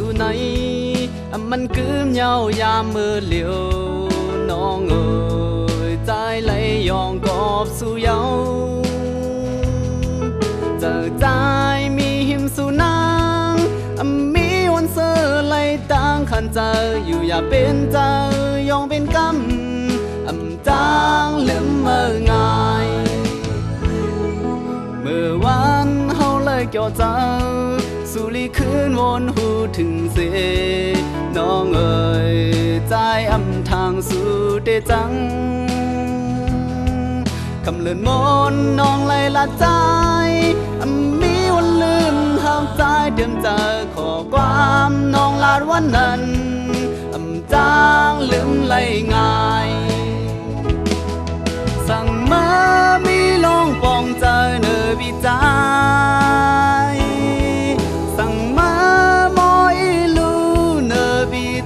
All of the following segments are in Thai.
สู่ไหน มันกืมเยาวยามือเหลียวน้องเอ๋ยใจไหลยองกอบสูยาวจอใจมีหิมสูนางมีวันเสือไหลต่างขันเจออยู่อย่าเป็นเจอยองเป็นกำอำจางเล่มเมื่อไงเมื่อวันเฮาเลยเกี่ยวเจ นวนหูถึงเสน้องเอ๋ยใจอำทางสู่เดจังคำเลือนมนน้องเลละใจอำมีวันลืมห้ามใจเดิมเจอขอความน้องลาดวันนั้นอำจางลืมเลงา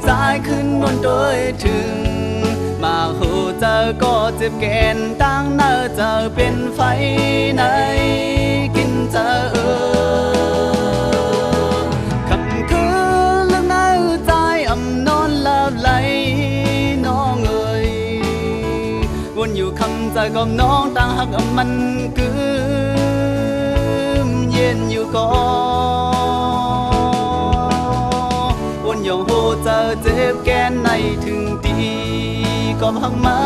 วิจายขึ้นบนโดยถึง มาโหเจอก็เจ็บแกนตั้งเนอเจอเป็นไฟในกินเจอเออคำคืนเรื่องในใจอำนอนลับไหลน้องเอ่ยวนอยู่คำใจกับน้องต่างหักมันกึมเย็นอยู่ก่อน เจอเจ็บแกนในถึงตีก็พังมา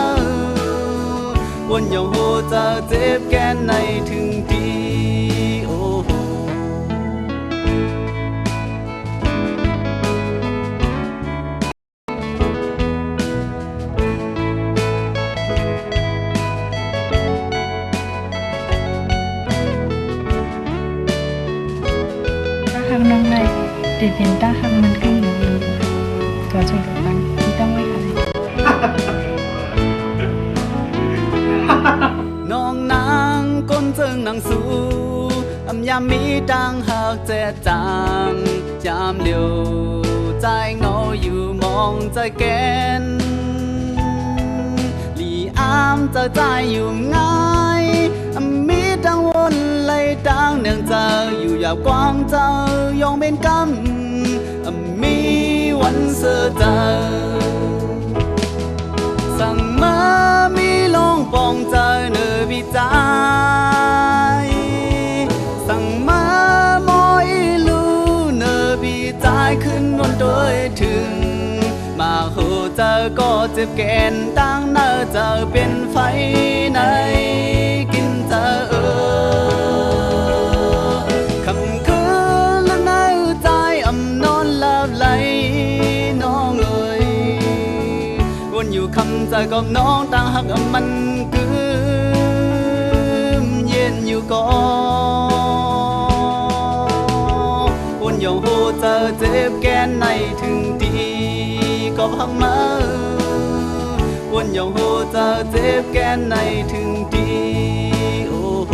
วนยองโหเจอเจ็บแกนในถึงตีโอ้โหถ้าหักน้องในเด็ดเป็นตาหักมันก็อยู่ ตัวช่วยเหลือกันที่ต้องไว้อะไร น้องนางก้นเจิงนางสูอำยามมีดังหักเจจางยามเลียวใจเงาอยู่มองใจแกนหลีอามจอใจอยู่ง่ายอำมีดังวนเลยดังเนืองเจออยู่ยาวกว้างเจอยองเป็นกำอำมีวั นเสดาสั่งมามีลองปองใจเนอวิจายสั่งมามอยลูเนอวิจายขึ้นวนโดยถึง มาโหเจอก็เจ็บแกนตั้งเนอเจอเป็นไฟ ใจของน้องต่างหักมันกึมเย็นอยู่ก่อนวนยองโหเจอเจ็บแกนในถึงดีก็หักมาวนยองโหเจอเจ็บแกนในถึงดีโอ้โห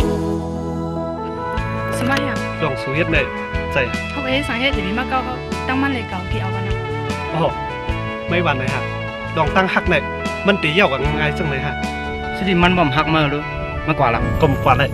สมัยอะลองสูเฮ็ดเลยใจเขาเอ๊ะสังเฮ็ดอย่างนี้มาเก่าเขาตั้งมันเลยเก่าที่เอากันนะโอ้ไม่วันเลยฮะลองตั้งหักหน่อย มันตีเหี่ยวกับง่ายๆจังเลยฮะสติมันบ่มหักมาหรือมากกว่าละกลมกว่าเลย